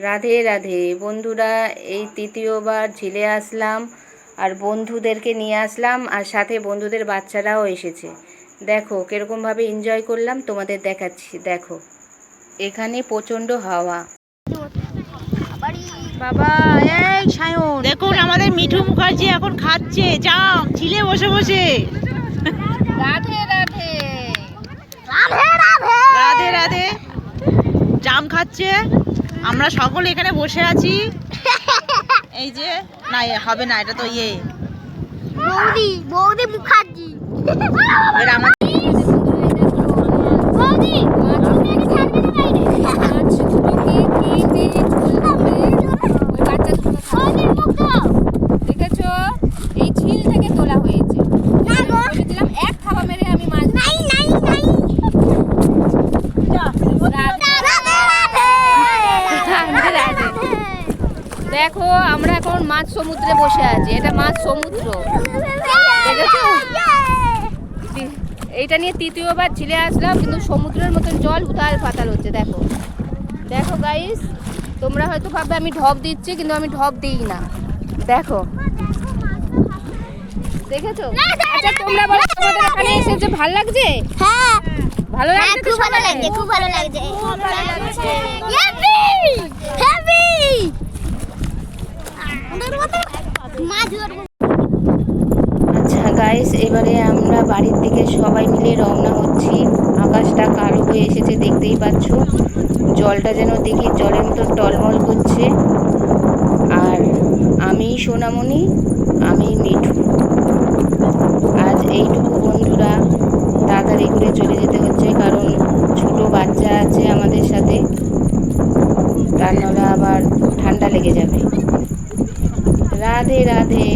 রাধে রাধে। বন্ধুরা এই তৃতীয়বার ঝিলে আসলাম আর বন্ধুদেরকে নিয়ে আসলাম আর সাথে বন্ধুদের বাচ্চারাও এসেছে। দেখো কীরকমভাবে এনজয় করলাম তোমাদের দেখাচ্ছি। দেখো এখানে প্রচণ্ড হাওয়া। বাবা এই সায়ন। দেখুন আমাদের মিঠু মুখার্জি এখন খাচ্ছে। জাম ঝিলে বসে বসে। রাধে রাধে। রাধে রাধে। জাম খাচ্ছে। আমরা সকল এখানে বসে আছি। এই যে না হবে না এটা তো ইয়ে। বৌদি বৌদি মুখার্জি এবার আমার বৌদি দেখেছ এই ঝিল থেকে তোলা হয়েছে ভেবেছিলাম এক থাবা মেরে আমি মাছ নাই নাই নাই রাধে রাধে। দেখো আমরা এখন মাছ সমুদ্রে বসে আছি। এটা মাছ সমুদ্র? এইটা নিয়ে তৃতীয়বার ঝিলে আসলাম কিন্তু সমুদ্রের মতন জল উতাল পাতাল হচ্ছে দেখো। দেখো গাইস তোমরা হয়তো ভাববে আমি ঢপ দিচ্ছি কিন্তু আমি ঢপ দিই না। দেখো। দেখেছ? আচ্ছা তোমরা বলো তোমাদের এখানে এসেছে ভালো লাগছে? হ্যাঁ। ভালো হ্যাঁ লাগছে খুব ভালো লাগছে খুব ভালো লাগছে। খুব ভালো লাগছে। আচ্ছা গাইস এবারে আমরা বাড়ির দিকে সবাই মিলে রওনা হচ্ছি। আকাশটা কালো হয়ে এসেছে, দেখতেই পাচ্ছ। জলটা যেন দেখি, জলের মতো টলমল করছে। আর আমি সোনামণি আমি মিঠু। আজ এইটুকু বন্ধুরা, তাড়াতাড়ি করে চলে যেতে হচ্ছে, কারণ ছোট বাচ্চা আছে আমাদের সাথে। তার নাহলে আবার ঠান্ডা লেগে যাবে। রাধে রাধে